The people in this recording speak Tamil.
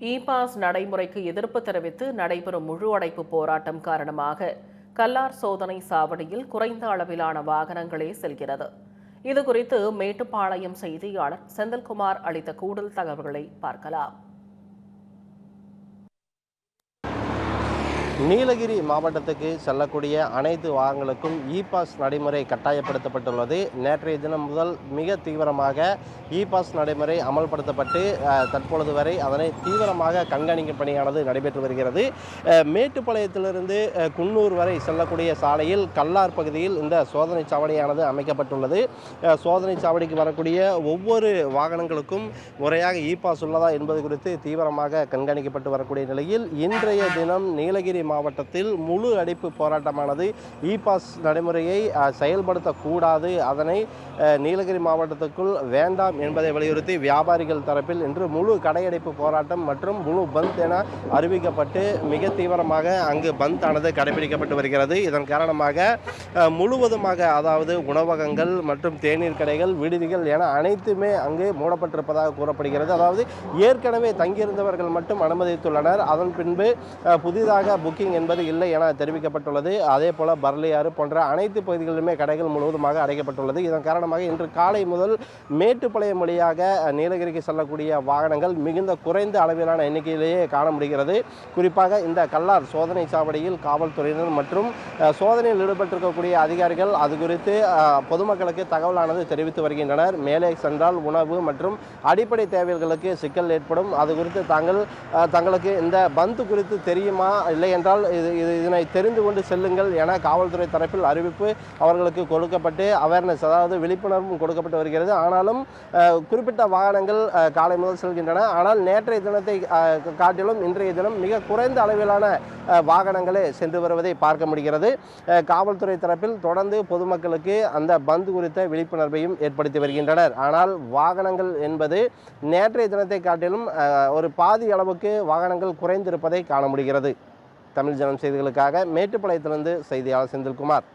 இ பாஸ் நடைமுறைக்கு எதிர்ப்பு தெரிவித்து நடைபெறும் முழு அடைப்பு போராட்டம் காரணமாக கல்லார் சோதனை சாவடியில் குறைந்த அளவிலான வாகனங்களே செல்கிறது. இதுகுறித்து மேட்டுப்பாளையம் செய்தியாளர் செந்தில்குமார் அளித்த கூடுதல் தகவல்களை பார்க்கலாம். நீலகிரி மாவட்டத்துக்கு செல்லக்கூடிய அனைத்து வாகனங்களுக்கும் இ பாஸ் நடைமுறை கட்டாயப்படுத்தப்பட்டுள்ளது. நேற்றைய தினம் முதல் மிக தீவிரமாக இ பாஸ் நடைமுறை அமல்படுத்தப்பட்டு தற்பொழுது வரை அதனை தீவிரமாக கண்காணிக்கும் பணியானது நடைபெற்று வருகிறது. மேட்டுப்பாளையத்திலிருந்து குன்னூர் வரை செல்லக்கூடிய சாலையில் கல்லார் பகுதியில் இந்த சோதனை சாவடியானது அமைக்கப்பட்டுள்ளது. சோதனை சாவடிக்கு வரக்கூடிய ஒவ்வொரு வாகனங்களுக்கும் முறையாக இ பாஸ் உள்ளதா என்பது குறித்து தீவிரமாக கண்காணிக்கப்பட்டு வரக்கூடிய நிலையில் இன்றைய தினம் நீலகிரி மாவட்டத்தில் முழு அடைப்பு போராட்டமானது இ பாஸ் நடைமுறையை செயல்படுத்தக்கூடாது. அதனை நீலகிரி மாவட்டத்துக்குள் வேண்டாம் என்பதை வலியுறுத்தி வியாபாரிகள் தரப்பில் இன்று முழு கடையடைப்பு போராட்டம் மற்றும் முழு பந்த் என அறிவிக்கப்பட்டு மிக தீவிரமாக அங்கு பந்த் ஆனது கடைபிடிக்கப்பட்டு வருகிறது. இதன் காரணமாக முழுவதுமாக அதாவது உணவகங்கள் மற்றும் தேநீர் கடைகள் விடுதிகள் என அனைத்துமே அங்கு மூடப்பட்டிருப்பதாக கூறப்படுகிறது. அதாவது ஏற்கனவே தங்கியிருந்தவர்கள் மட்டும் அனுமதித்துள்ளனர். அதன் பின்பு புதிதாக புக் புக்கிங் என்பது இல்லை என தெரிவிக்கப்பட்டுள்ளது. அதே போல பர்லியாறு போன்ற அனைத்து பகுதிகளிலுமே கடைகள் முழுவதுமாக அடைக்கப்பட்டுள்ளது. இதன் காரணமாக இன்று காலை முதல் மேட்டுப்பாளையம் வழியாக நீலகிரிக்கு செல்லக்கூடிய வாகனங்கள் மிகுந்த குறைந்த அளவிலான எண்ணிக்கையிலேயே காண முடிகிறது குறிப்பாக இந்த கல்லார் சோதனை சாவடியில் காவல்துறையினர் மற்றும் சோதனையில் ஈடுபட்டிருக்கக்கூடிய அதிகாரிகள் அது குறித்து பொதுமக்களுக்கு தகவலானது தெரிவித்து வருகின்றனர். மேலே சென்றால் உணவு மற்றும் அடிப்படை தேவைகளுக்கு சிக்கல் ஏற்படும். அது குறித்து தாங்கள் தங்களுக்கு இந்த பந்து குறித்து தெரியுமா இல்லை என்றால் இது இது இதனை தெரிந்து கொண்டு செல்லுங்கள் என காவல்துறை தரப்பில் அறிவிப்பு அவர்களுக்கு கொடுக்கப்பட்டு அவேர்னஸ் அதாவது விழிப்புணர்வும் கொடுக்கப்பட்டு வருகிறது. ஆனாலும் குறிப்பிட்ட வாகனங்கள் காலை முதல் செல்கின்றன. ஆனால் நேற்றைய தினத்தை காட்டிலும் இன்றைய தினம் மிக குறைந்த அளவிலான வாகனங்களே சென்று வருவதை பார்க்க முடிகிறது. காவல்துறை தரப்பில் தொடர்ந்து பொதுமக்களுக்கு அந்த பந்து குறித்த விழிப்புணர்வையும் ஏற்படுத்தி வருகின்றனர். ஆனால் வாகனங்கள் என்பது நேற்றைய தினத்தை காட்டிலும் ஒரு பாதி அளவுக்கு வாகனங்கள் குறைந்திருப்பதை காண முடிகிறது. தமிழ் ஜனம் செய்திகளுக்காக மேட்டுப்பாளையத்திலிருந்து செய்தியாளர் செந்தில்குமார்.